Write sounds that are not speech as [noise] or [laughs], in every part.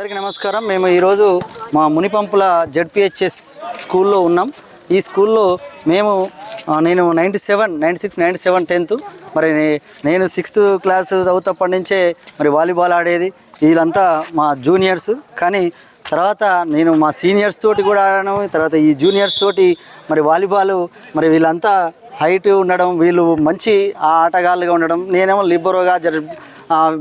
అందరికీ నమస్కారం. మేము ఈరోజు మా మునిపంపుల జెడ్పిహెచ్ఎస్ స్కూల్లో ఉన్నాం. ఈ స్కూల్లో మేము నేను ninety seven ninety six ninety seven tenth మరి నేను సిక్స్త్ క్లాస్ చదువుతప్పటి నుంచే మరి వాలీబాల్ ఆడేది. వీళ్ళంతా మా జూనియర్స్. కానీ తర్వాత నేను మా సీనియర్స్ తోటి కూడా ఆడాను. తర్వాత ఈ జూనియర్స్ తోటి మరి వాలీబాల్ మరి వీళ్ళంతా హైట్ ఉండడం వీళ్ళు మంచి ఆటగాళ్ళుగా ఉండడం నేనేమో లిబరోగా జర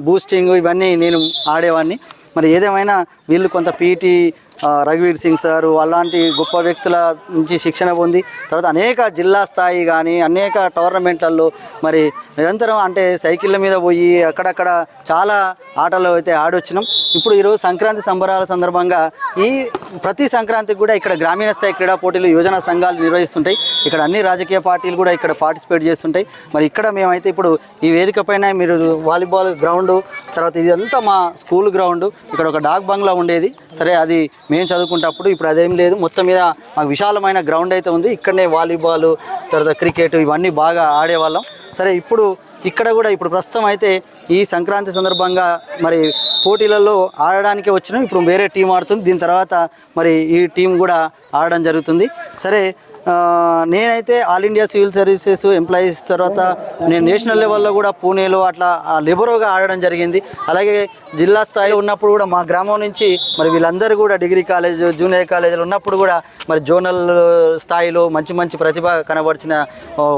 బూస్టింగ్ ఇవన్నీ నేను ఆడేవాడిని మరి ఏదేమైనా వీళ్ళు కొంత పీటీ రఘువీర్ సింగ్ సార్ అలాంటి గొప్ప వ్యక్తుల నుంచి శిక్షణ పొంది తర్వాత అనేక జిల్లా స్థాయి కానీ అనేక టోర్నమెంట్లలో మరి నిరంతరం అంటే సైకిళ్ళ మీద పోయి అక్కడక్కడ చాలా ఆటలు అయితే ఆడొచ్చినాం. ఇప్పుడు ఈరోజు సంక్రాంతి సంబరాల సందర్భంగా ఈ ప్రతి సంక్రాంతికి కూడా ఇక్కడ గ్రామీణ స్థాయి క్రీడా పోటీలు యోజన సంఘాలు నిర్వహిస్తుంటాయి. ఇక్కడ అన్ని రాజకీయ పార్టీలు కూడా ఇక్కడ పార్టిసిపేట్ చేస్తుంటాయి. మరి ఇక్కడ మేమైతే ఇప్పుడు ఈ వేదిక పైన మీరు వాలీబాల్ గ్రౌండ్ తర్వాత ఇదంతా మా స్కూల్ గ్రౌండ్. ఇక్కడ ఒక డాక్ బంగ్లా ఉండేది. సరే అది మేము చదువుకుంటప్పుడు ఇప్పుడు అదేం లేదు. మొత్తం మీద మాకు విశాలమైన గ్రౌండ్ అయితే ఉంది. ఇక్కడనే వాలీబాల్ తర్వాత క్రికెట్ ఇవన్నీ బాగా ఆడేవాళ్ళం. సరే ఇప్పుడు ఇక్కడ కూడా ఇప్పుడు ప్రస్తుతం అయితే ఈ సంక్రాంతి సందర్భంగా మరి పోటీలలో ఆడడానికి వచ్చినాం ఇప్పుడు వేరే టీం ఆడుతుంది. దీని తర్వాత మరి ఈ టీం కూడా ఆడడం జరుగుతుంది. సరే నేనైతే all India civil services employees తర్వాత నేను నేషనల్ లెవెల్లో కూడా పూణేలో అట్లా లెబరోగా ఆడడం జరిగింది. అలాగే జిల్లా స్థాయిలో ఉన్నప్పుడు కూడా మా గ్రామం నుంచి మరి వీళ్ళందరూ కూడా డిగ్రీ కాలేజ్ జూనియర్ కాలేజీలు ఉన్నప్పుడు కూడా మరి జోనల్ స్థాయిలో మంచి మంచి ప్రతిభ కనబరిచిన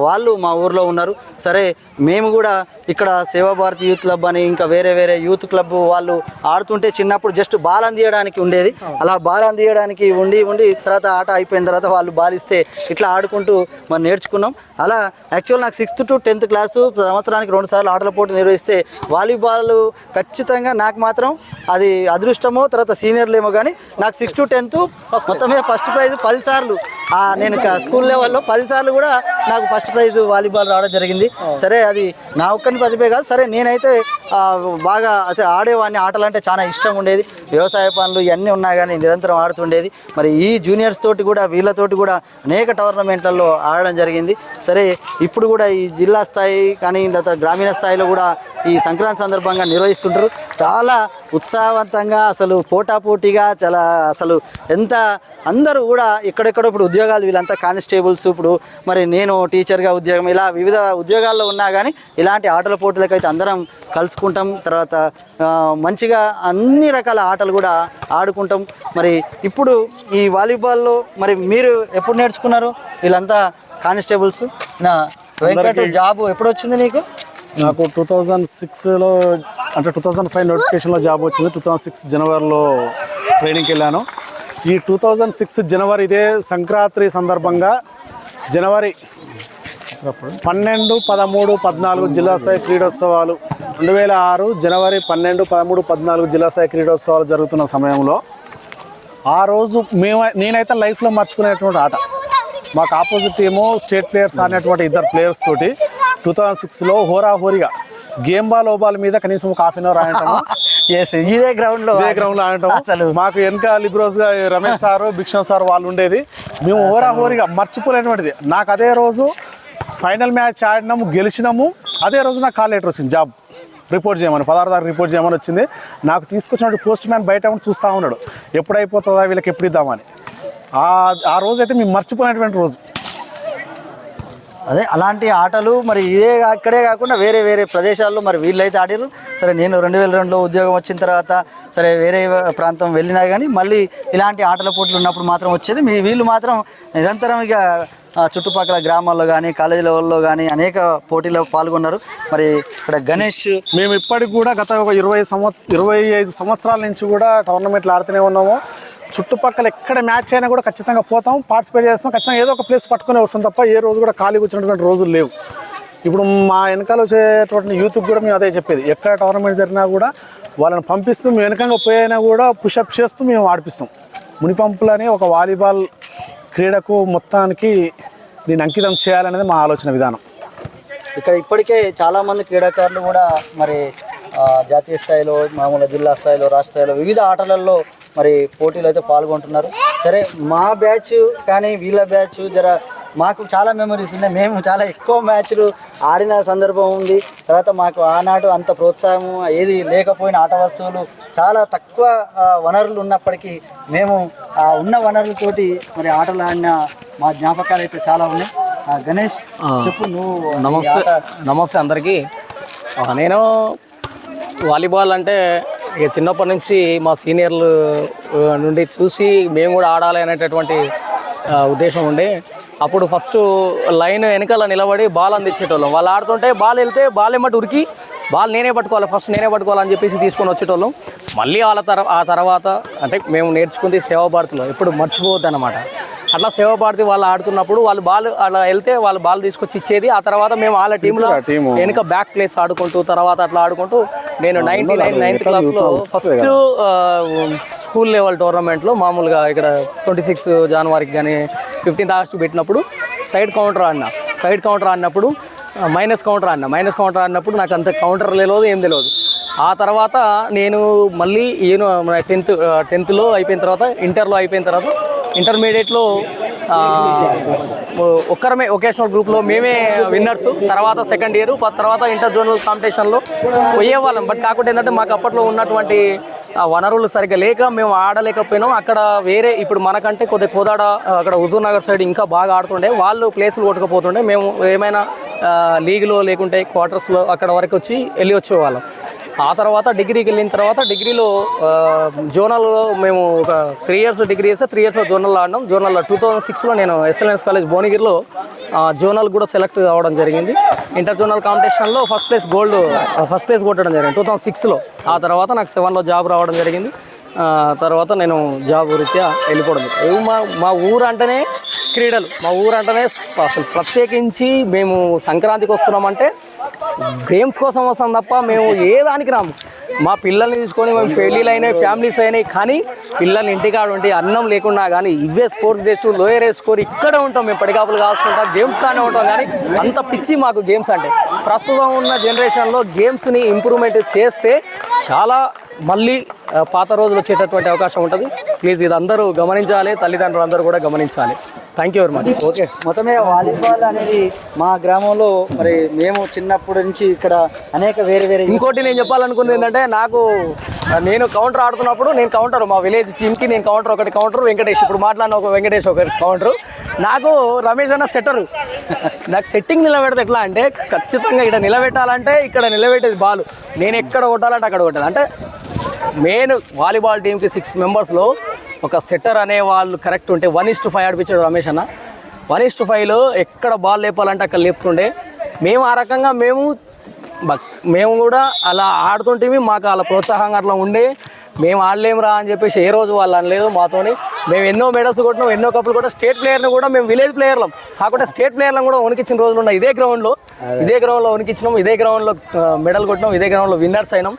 వాళ్ళు మా ఊర్లో ఉన్నారు. సరే మేము కూడా ఇక్కడ సేవా భారతి యూత్ క్లబ్ అని ఇంకా వేరే వేరే యూత్ క్లబ్ వాళ్ళు ఆడుతుంటే చిన్నప్పుడు జస్ట్ బాల్ అందియడానికి ఉండేది. అలా బాల్ అందియడానికి ఉండి ఉండి తర్వాత ఆట అయిపోయిన తర్వాత వాళ్ళు బాలిస్తే ఇట్లా ఆడుకుంటూ మరి నేర్చుకున్నాం. అలా యాక్చువల్ నాకు సిక్స్త్ టు టెన్త్ క్లాసు సంవత్సరానికి రెండు సార్లు ఆటల పోటీ నిర్వహిస్తే వాలీబాల్ ఖచ్చితంగా నాకు మాత్రం అది అదృష్టమో తర్వాత సీనియర్లు ఏమో కానీ నాకు సిక్స్త్ టు టెన్త్ మొత్తం మీద ఫస్ట్ ప్రైజ్ పదిసార్లు నేను స్కూల్ లెవెల్లో పదిసార్లు కూడా నాకు ఫస్ట్ ప్రైజ్ వాలీబాల్ రావడం జరిగింది. సరే అది నా ఒక్కని ప్రతిభే కాదు. సరే నేనైతే బాగా అసలు ఆడేవాడిని. ఆటలు అంటే చాలా ఇష్టం ఉండేది. వ్యవసాయ పనులు ఇవన్నీ ఉన్నా కానీ నిరంతరం ఆడుతుండేది. మరి ఈ జూనియర్స్ తోటి కూడా వీళ్ళతోటి కూడా అనేక టోర్నమెంట్లలో ఆడడం జరిగింది. సరే ఇప్పుడు కూడా ఈ జిల్లా స్థాయి కానీ లేదా గ్రామీణ స్థాయిలో కూడా ఈ సంక్రాంతి సందర్భంగా నిర్వహిస్తుంటారు. చాలా ఉత్సాహవంతంగా అసలు పోటాపోటీగా చాలా అసలు ఎంత అందరూ కూడా ఎక్కడెక్కడ ఇప్పుడు ఉద్యోగాలు వీళ్ళంతా కానిస్టేబుల్స్ ఇప్పుడు మరి నేను టీచర్గా ఉద్యోగం ఇలా వివిధ ఉద్యోగాల్లో ఉన్నా కానీ ఇలాంటి ఆటల పోటీలకు అయితే అందరం కలుసుకుంటాం. తర్వాత మంచిగా అన్ని రకాల ఆటలు కూడా ఆడుకుంటాం. మరి ఇప్పుడు ఈ వాలీబాల్లో మరి మీరు ఎప్పుడు నేర్చుకున్నారు? వీళ్ళంతా కానిస్టేబుల్స్. నా వెంకట జాబ్ ఎప్పుడు వచ్చింది నీకు? నాకు టూ థౌజండ్ సిక్స్లో అంటే టూ థౌజండ్ ఫైవ్ నోటిఫికేషన్లో జాబ్ వచ్చింది. టూ థౌజండ్ సిక్స్ జనవరిలో ట్రైనింగ్కి వెళ్ళాను. ఈ టూ థౌజండ్ సిక్స్ జనవరి ఇదే సంక్రాంతి సందర్భంగా జనవరి పన్నెండు పదమూడు పద్నాలుగు జిల్లా స్థాయి క్రీడోత్సవాలు. రెండు వేల ఆరు జనవరి పన్నెండు పదమూడు పద్నాలుగు జిల్లా స్థాయి క్రీడోత్సవాలు జరుగుతున్న సమయంలో ఆ రోజు మేము నేనైతే లైఫ్లో మర్చిపోయినటువంటి ఆట. మాకు ఆపోజిట్ టీము స్టేట్ ప్లేయర్స్ ఆడినటువంటి ఇద్దరు ప్లేయర్స్ తోటి టూ థౌజండ్ సిక్స్లో హోరాహోరీగా గేమ్ బాల్ ఓ బాల్ మీద కనీసం ఒక హాఫ్ అన్ అవర్ ఆడటము. [laughs] ఎస్ ఇదే గ్రౌండ్లో ఇదే గ్రౌండ్లో ఆడటం అసలు. మాకు వెనక లిబ్రోస్గా రమేష్ సారు భిక్షణ్ సార్ వాళ్ళు ఉండేది. మేము హోరాహోరీగా మర్చిపోలేనటువంటిది. నాకు అదే రోజు ఫైనల్ మ్యాచ్ ఆడినాము గెలిచినాము. అదే రోజు నాకు కాల్ లెటర్ వచ్చింది జాబ్ రిపోర్ట్ చేయమని పదహారు రిపోర్ట్ చేయమని వచ్చింది. నాకు తీసుకొచ్చినట్టు పోస్ట్ మ్యాన్ బయట చూస్తూ ఉన్నాడు. ఎప్పుడు అయిపోతుందా వీళ్ళకి ఎప్పుడు ఇద్దామని. ఆ ఆ రోజు అయితే మేము మర్చిపోయినటువంటి రోజు. అదే అలాంటి ఆటలు మరి ఇదే ఇక్కడే కాకుండా వేరే వేరే ప్రదేశాల్లో మరి వీళ్ళైతే ఆడారు సరే నేను రెండు వేల రెండులో ఉద్యోగం వచ్చిన తర్వాత సరే వేరే ప్రాంతం వెళ్ళినా కానీ మళ్ళీ ఇలాంటి ఆటల పోటీలు ఉన్నప్పుడు మాత్రం వచ్చేది. మీ వీళ్ళు మాత్రం నిరంతరం ఇక చుట్టుపక్కల గ్రామాల్లో కానీ కాలేజీ లెవెల్లో కానీ అనేక పోటీల్లో పాల్గొన్నారు. మరి ఇక్కడ గణేష్ మేము ఇప్పటికి కూడా గత ఒక ఇరవై సంవత్ ఇరవై ఐదు సంవత్సరాల నుంచి కూడా టోర్నమెంట్లు ఆడుతూనే ఉన్నాము. చుట్టుపక్కల ఎక్కడ మ్యాచ్ అయినా కూడా ఖచ్చితంగా పోతాం పార్టిసిపేట్ చేస్తాం. ఖచ్చితంగా ఏదో ఒక ప్లేస్ పట్టుకునే వస్తాం తప్ప ఏ రోజు కూడా ఖాళీ వచ్చినటువంటి రోజులు లేవు. ఇప్పుడు మా వెనకాల వచ్చేటువంటి యూత్కి కూడా మేము అదే చెప్పేది. ఎక్కడ టోర్నమెంట్ జరిగినా కూడా వాళ్ళని పంపిస్తూ మేము వెనకంగా పోయినా కూడా పుషప్ చేస్తూ మేము ఆడిపిస్తాం. మునిపంపులు అనే ఒక వాలీబాల్ క్రీడకు మొత్తానికి దీన్ని అంకితం చేయాలనేది మా ఆలోచన విధానం. ఇక్కడ ఇప్పటికే చాలామంది క్రీడాకారులు కూడా మరి జాతీయ స్థాయిలో మామూలు జిల్లా స్థాయిలో రాష్ట్ర స్థాయిలో వివిధ ఆటలలో మరి పోటీలు అయితే పాల్గొంటున్నారు. సరే మా బ్యాచ్ కానీ వీళ్ళ బ్యాచ్ జర మాకు చాలా మెమరీస్ ఉన్నాయి. మేము చాలా ఎక్కువ మ్యాచ్లు ఆడిన సందర్భం ఉంది. తర్వాత మాకు ఆనాడు అంత ప్రోత్సాహం ఏది లేకపోయిన ఆట వస్తువులు చాలా తక్కువ వనరులు ఉన్నప్పటికీ మేము ఉన్న వనరులతోటి మరి ఆటలు ఆడిన మా జ్ఞాపకాలు అయితే చాలా ఉన్నాయి. గణేష్ చెప్పు నువ్వు నమస్తే నమస్తే అందరికీ. నేను వాలీబాల్ అంటే ఇక చిన్నప్పటి నుంచి మా సీనియర్లు నుండి చూసి మేము కూడా ఆడాలి అనేటటువంటి ఉద్దేశం ఉండే. అప్పుడు ఫస్ట్ లైన్ వెనకాల నిలబడి బాల్ అందించేటోళ్ళం. వాళ్ళు ఆడుతుంటే బాల్ వెళ్తే బాల్ ఏమటి ఉరికి బాల్ నేనే పట్టుకోవాలి ఫస్ట్ నేనే పట్టుకోవాలని చెప్పేసి తీసుకొని వచ్చేటోళ్ళం. మళ్ళీ వాళ్ళ తర ఆ తర్వాత అంటే మేము నేర్చుకుంది సేవ భారతిలో ఎప్పుడు మర్చిపోవద్దు అనమాట అట్లా సేవా భారతి వాళ్ళు ఆడుతున్నప్పుడు వాళ్ళు బాల్ అలా వెళ్తే వాళ్ళు బాల్ తీసుకొచ్చి ఇచ్చేది. ఆ తర్వాత మేము వాళ్ళ టీంలో. వెనుక బ్యాక్ ప్లేస్ ఆడుకుంటూ తర్వాత అట్లా ఆడుకుంటూ నేను నైన్టీ నైన్ నైన్త్ క్లాస్లో ఫస్ట్ స్కూల్ లెవెల్ టోర్నమెంట్లో మామూలుగా ఇక్కడ ట్వంటీ సిక్స్ జనవరికి కానీ ఫిఫ్టీన్త్ ఆగస్ట్ పెట్టినప్పుడు సైడ్ కౌంటర్ ఆడినా. సైడ్ కౌంటర్ ఆడినప్పుడు మైనస్ కౌంటర్ ఆడినా. మైనస్ కౌంటర్ ఆడినప్పుడు నాకు అంత కౌంటర్ తెలియదు ఏం తెలియదు. ఆ తర్వాత నేను మళ్ళీ ఏను టెన్త్ టెన్త్లో అయిపోయిన తర్వాత ఇంటర్లో అయిపోయిన తర్వాత ఇంటర్మీడియట్లో ఒక్కరమే ఒకేషనల్ గ్రూప్లో మేమే విన్నర్స్. తర్వాత సెకండ్ ఇయర్ తర్వాత ఇంటర్ జోనల్ కాంపిటీషన్లో పోయేవాళ్ళం బట్ కాకుండా ఏంటంటే మాకు అప్పట్లో ఉన్నటువంటి వనరులు సరిగ్గా లేక మేము ఆడలేకపోయినాం. అక్కడ వేరే ఇప్పుడు మనకంటే కొద్దిగా కోదాడ అక్కడ హుజూర్ నగర్ సైడ్ ఇంకా బాగా ఆడుతుండే. వాళ్ళు ప్లేసులు కొట్టుకపోతుండే. మేము ఏమైనా లీగ్లో లేకుంటే క్వార్టర్స్లో అక్కడ వరకు వచ్చి వెళ్ళి వచ్చేవాళ్ళం. ఆ తర్వాత డిగ్రీకి వెళ్ళిన తర్వాత డిగ్రీలో జోనల్లో మేము ఒక త్రీ ఇయర్స్ డిగ్రీ చేస్తే త్రీ ఇయర్స్ జోనల్ ఆడినాం. జోనల్లో టూ థౌజండ్ సిక్స్లో నేను ఎస్ఎల్ఎన్స్ కాలేజ్ భువనగిరిలో జోనల్ కూడా సెలెక్ట్ అవ్వడం జరిగింది. ఇంటర్ జోనల్ కాంపిటీషన్లో first place gold first place కొట్టడం జరిగింది. టూ థౌజండ్ సిక్స్లో ఆ తర్వాత నాకు సెవెన్లో జాబ్ రావడం జరిగింది. తర్వాత నేను జాబ్ రీత్యా వెళ్ళిపోవడం మా మా ఊరు అంటేనే క్రీడలు. మా ఊరు అంటేనే అసలు ప్రత్యేకించి మేము సంక్రాంతికి వస్తున్నామంటే గేమ్స్ కోసం వస్తాం తప్ప మేము ఏ దానికి రాము. మా పిల్లల్ని తీసుకొని మేము పెళ్ళిళ్ళు అయినాయి ఫ్యామిలీస్ అయినాయి కానీ పిల్లల్ని ఇంటికాడ ఉంటే అన్నం లేకుండా కానీ ఇవే స్పోర్ట్స్ డేస్ లోయర్ వేసుకొని ఇక్కడ ఉంటాం మేము పడికాపులు కాసుకుంటాం గేమ్స్ కానీ ఉంటాం కానీ అంత పిచ్చి మాకు గేమ్స్ అంటే. ప్రస్తుతం ఉన్న జనరేషన్లో గేమ్స్ని ఇంప్రూవ్మెంట్ చేస్తే చాలా మళ్ళీ పాత రోజులు వచ్చేటటువంటి అవకాశం ఉంటుంది. ప్లీజ్ ఇది అందరూ గమనించాలి తల్లిదండ్రులు అందరూ కూడా గమనించాలి. Thank you very much okay మొత్తం మీద వాలీబాల్ అనేది మా గ్రామంలో మరి మేము చిన్నప్పటి నుంచి ఇక్కడ అనేక వేరే వేరే ఇంకోటి నేను చెప్పాలనుకున్నది ఏంటంటే నాకు నేను కౌంటర్ ఆడుతున్నప్పుడు నేను కౌంటర్ మా విలేజ్ టీమ్కి నేను కౌంటర్ ఒకటి కౌంటర్ వెంకటేష్. ఇప్పుడు మాట్లాడిన ఒక వెంకటేష్ ఒకటి కౌంటర్ నాకు రమేష్ అన్న సెట్టరు నాకు సెట్టింగ్ నిలబెడితే ఎట్లా అంటే ఖచ్చితంగా ఇక్కడ నిలబెట్టాలంటే ఇక్కడ నిలబెట్టేది బాల్. నేను ఎక్కడ కొట్టాలంటే అక్కడ కొట్టాలి. అంటే మెయిన్ వాలీబాల్ టీంకి సిక్స్ మెంబర్స్లో ఒక సెట్టర్ అనే వాళ్ళు కరెక్ట్ ఉంటే వన్ ఇస్ టు ఫైవ్ ఆడిపించాడు రమేష్ అన్న. వన్ ఇస్ టు ఫైవ్లో ఎక్కడ బాల్ లేపాలంటే అక్కడ లేపుతుండే. మేము ఆ రకంగా మేము మేము కూడా అలా ఆడుతుంటే మాకు అలా ప్రోత్సాహంగా అట్లా ఉండే. మేము ఆడలేమురా అని చెప్పేసి ఏ రోజు వాళ్ళు అనలేదు మాతోని. మేము ఎన్నో మెడల్స్ కొట్టినాం ఎన్నో కప్పులు కూడా స్టేట్ ప్లేయర్ని కూడా మేము విలేజ్ ప్లేయర్లం కాకుండా స్టేట్ ప్లేయర్లను కూడా వణికిచ్చిన రోజులు ఉన్నాయి. ఇదే గ్రౌండ్లో ఇదే గ్రౌండ్లో వణికిచ్చినాం ఇదే గ్రౌండ్లో మెడల్ కొట్టినాం ఇదే గ్రౌండ్లో విన్నర్స్ అయినాం.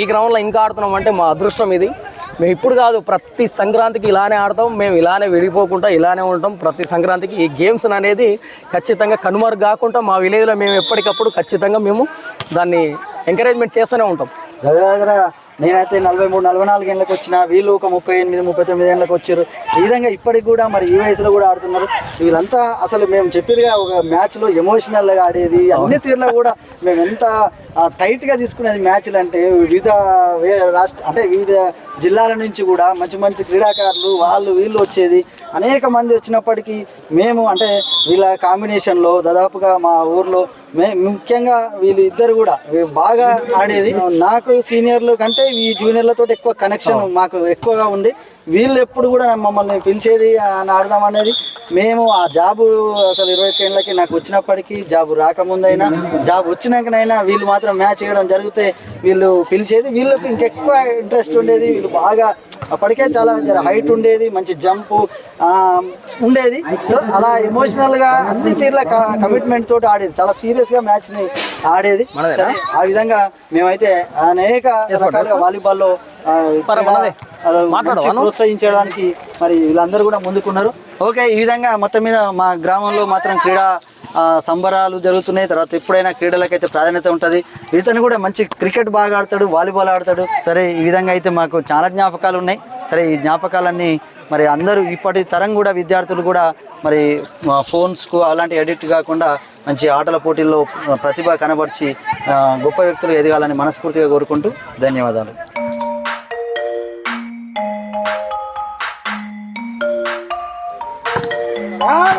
ఈ గ్రౌండ్లో ఇంకా ఆడుతున్నాం అంటే మా అదృష్టం ఇది. మేము ఇప్పుడు కాదు ప్రతి సంక్రాంతికి ఇలానే ఆడతాం మేము ఇలానే విడిపోకుండా ఇలానే ఉంటాం. ప్రతి సంక్రాంతికి ఈ గేమ్స్ అనేది ఖచ్చితంగా కనుమరుగు కాకుండా మా విలేజ్లో మేము ఎప్పటికప్పుడు ఖచ్చితంగా మేము దాన్ని ఎంకరేజ్మెంట్ చేస్తూనే ఉంటాం. దగ్గర నేనైతే నలభై మూడు నలభై నాలుగు ఏళ్ళకి వచ్చిన వీళ్ళు ఒక ముప్పై ఎనిమిది ముప్పై తొమ్మిది ఏళ్ళకి వచ్చారు. ఈ విధంగా ఇప్పటికి కూడా మరి ఈ వయసులో కూడా ఆడుతున్నారు. వీళ్ళంతా అసలు మేము చెప్పిరుగా ఒక మ్యాచ్లో ఎమోషనల్గా ఆడేది అన్ని తీరులో కూడా మేము ఎంత టైట్గా తీసుకునేది మ్యాచ్లు అంటే వివిధ రాష్ట్ర అంటే వివిధ జిల్లాల నుంచి కూడా మంచి మంచి క్రీడాకారులు వాళ్ళు వీళ్ళు వచ్చేది. అనేక మంది వచ్చినప్పటికీ మేము అంటే వీళ్ళ కాంబినేషన్లో దాదాపుగా మా ఊర్లో ముఖ్యంగా వీళ్ళు ఇద్దరు కూడా బాగా ఆడేది. నాకు సీనియర్లు కంటే ఈ జూనియర్లతో ఎక్కువ కనెక్షన్ మాకు ఎక్కువగా ఉంది. వీళ్ళు ఎప్పుడు కూడా మమ్మల్ని పిలిచేది అని ఆడదాం అనేది మేము ఆ జాబు అసలు ఇరవై ఏళ్ళకి నాకు వచ్చినప్పటికీ జాబు రాకముందైనా జాబ్ వచ్చినాకనైనా వీళ్ళు మాత్రం మ్యాచ్ వేయడం జరిగితే వీళ్ళు పిలిచేది వీళ్ళకి ఇంకెక్కువ ఇంట్రెస్ట్ ఉండేది వీళ్ళు బాగా అప్పటికే చాలా హైట్ ఉండేది మంచి జంపు ఉండేది. సో అలా ఎమోషనల్గా అన్ని తీర్ల కమిట్మెంట్ తోటి ఆడేది. చాలా సీరియస్గా మ్యాచ్ని ఆడేది. ఆ విధంగా మేమైతే అనేక రకాలుగా వాలీబాల్లో ప్రోత్సహించడానికి మరి వీళ్ళందరూ కూడా ముందుకున్నారు. ఓకే ఈ విధంగా మొత్తం మీద మా గ్రామంలో మాత్రం క్రీడా సంబరాలు జరుగుతున్నాయి. తర్వాత ఎప్పుడైనా క్రీడలకైతే ప్రాధాన్యత ఉంటుంది. ఇతను కూడా మంచి క్రికెట్ బాగా ఆడతాడు వాలీబాల్ ఆడతాడు. సరే ఈ విధంగా అయితే మాకు చాలా జ్ఞాపకాలు ఉన్నాయి. సరే ఈ జ్ఞాపకాలన్నీ మరి అందరూ ఇప్పటి తరం కూడా విద్యార్థులు కూడా మరి ఫోన్స్కు అలాంటి ఎడిక్ట్ కాకుండా మంచి ఆటల పోటీల్లో ప్రతిభ కనబర్చి గొప్ప వ్యక్తులు ఎదగాలని మనస్ఫూర్తిగా కోరుకుంటూ ధన్యవాదాలు. రామ